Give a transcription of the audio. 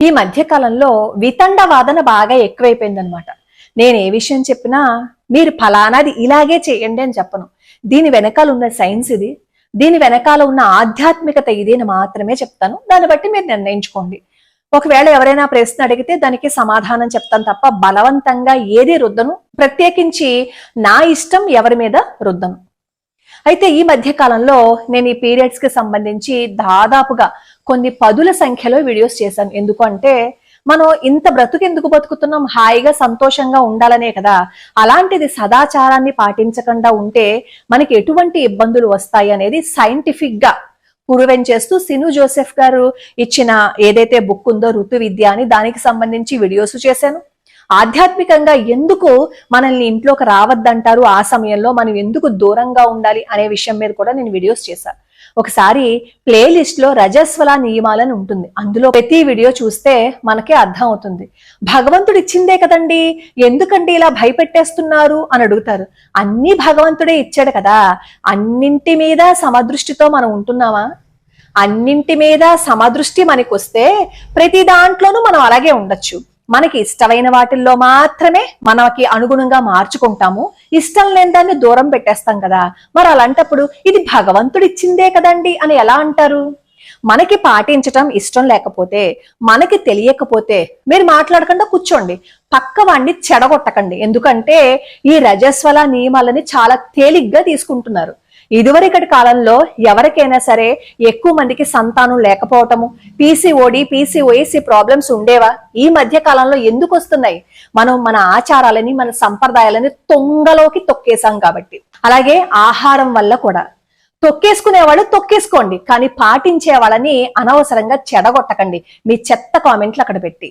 ఈ మధ్య కాలంలో వితండ వాదన బాగా ఎక్కువైపోయిందనమాట నేను ఏ విషయం చెప్పినా మీరు ఫలానాది ఇలాగే చేయండి అని చెప్పను. దీని వెనకాల ఉన్న సైన్స్ ఇది. దీని వెనకాల ఉన్న ఆధ్యాత్మికత ఇది అని మాత్రమే చెప్తాను. దాన్ని బట్టి మీరు నిర్ణయించుకోండి. ఒకవేళ ఎవరైనా ప్రశ్న అడిగితే దానికి సమాధానం చెప్తాను తప్ప బలవంతంగా ఏది రుద్దను. ప్రత్యేకించి నా ఇష్టం ఎవరి మీద రుద్దను. అయితే ఈ మధ్య కాలంలో నేను ఈ పీరియడ్స్కి సంబంధించి దాదాపుగా కొన్ని పదుల సంఖ్యలో వీడియోస్ చేశాను. ఎందుకంటే మనం ఇంత బ్రతుకు ఎందుకు బతుకుతున్నాం? హాయిగా సంతోషంగా ఉండాలనే కదా. అలాంటిది సదాచారాన్ని పాటించకుండా ఉంటే మనకి ఎటువంటి ఇబ్బందులు వస్తాయి అనేది సైంటిఫిక్గా పురువెన్ చేస్తూ సిను జోసెఫ్ గారు ఇచ్చిన ఏదైతే బుక్ ఉందో ఋతు విద్య అని దానికి సంబంధించి వీడియోస్ చేశాను. ఆధ్యాత్మికంగా ఎందుకు మనల్ని ఇంట్లోకి రావద్దంటారు? ఆ సమయంలో మనం ఎందుకు దూరంగా ఉండాలి అనే విషయం మీద కూడా నేను వీడియోస్ చేశాను ఒకసారి ప్లేలిస్ట్లో రజస్వల నియమాలని ఉంటుంది. అందులో ప్రతి వీడియో చూస్తే మనకే అర్థం అవుతుంది. భగవంతుడు ఇచ్చిందే కదండి? ఎందుకండి ఇలా భయపెట్టేస్తున్నారు? అని అడుగుతారు. అన్ని భగవంతుడే ఇచ్చాడు కదా. అన్నింటి మీద సమదృష్టితో మనం ఉంటున్నామా? అన్నింటి మీద సమదృష్టి మనకొస్తే వస్తే ప్రతి దాంట్లోనూ మనం అలాగే ఉండొచ్చు. మనకి ఇష్టమైన వాటిల్లో మాత్రమే మనకి అనుగుణంగా మార్చుకుంటాము. ఇష్టం లేని దాన్ని దూరం పెట్టేస్తాం కదా. మరి అలాంటప్పుడు ఇది భగవంతుడు ఇచ్చిందే కదండి అని ఎలా అంటారు? మనకి పాటించటం ఇష్టం లేకపోతే మనకి తెలియకపోతే మీరు మాట్లాడకుండా కూర్చోండి. పక్క వాడిని చెడగొట్టకండి. ఎందుకంటే ఈ రజస్వల నియమాలని చాలా తేలిగ్గా తీసుకుంటున్నారు. ఇదివరకటి కాలంలో ఎవరికైనా సరే ఎక్కువ మందికి సంతానం లేకపోవటము పీసీఓడి పీసీఓఎస్సి ప్రాబ్లమ్స్ ఉండేవా? ఈ మధ్య కాలంలో ఎందుకు వస్తున్నాయి? మనం మన ఆచారాలని మన సంప్రదాయాలని తొంగలోకి తొక్కేసాం కాబట్టి. అలాగే ఆహారం వల్ల కూడా. తొక్కేసుకునేవాళ్ళు తొక్కేసుకోండి కానీ పాటించే వాళ్ళని అనవసరంగా చెడగొట్టకండి. మీ చెత్త కామెంట్లు అక్కడ పెట్టి.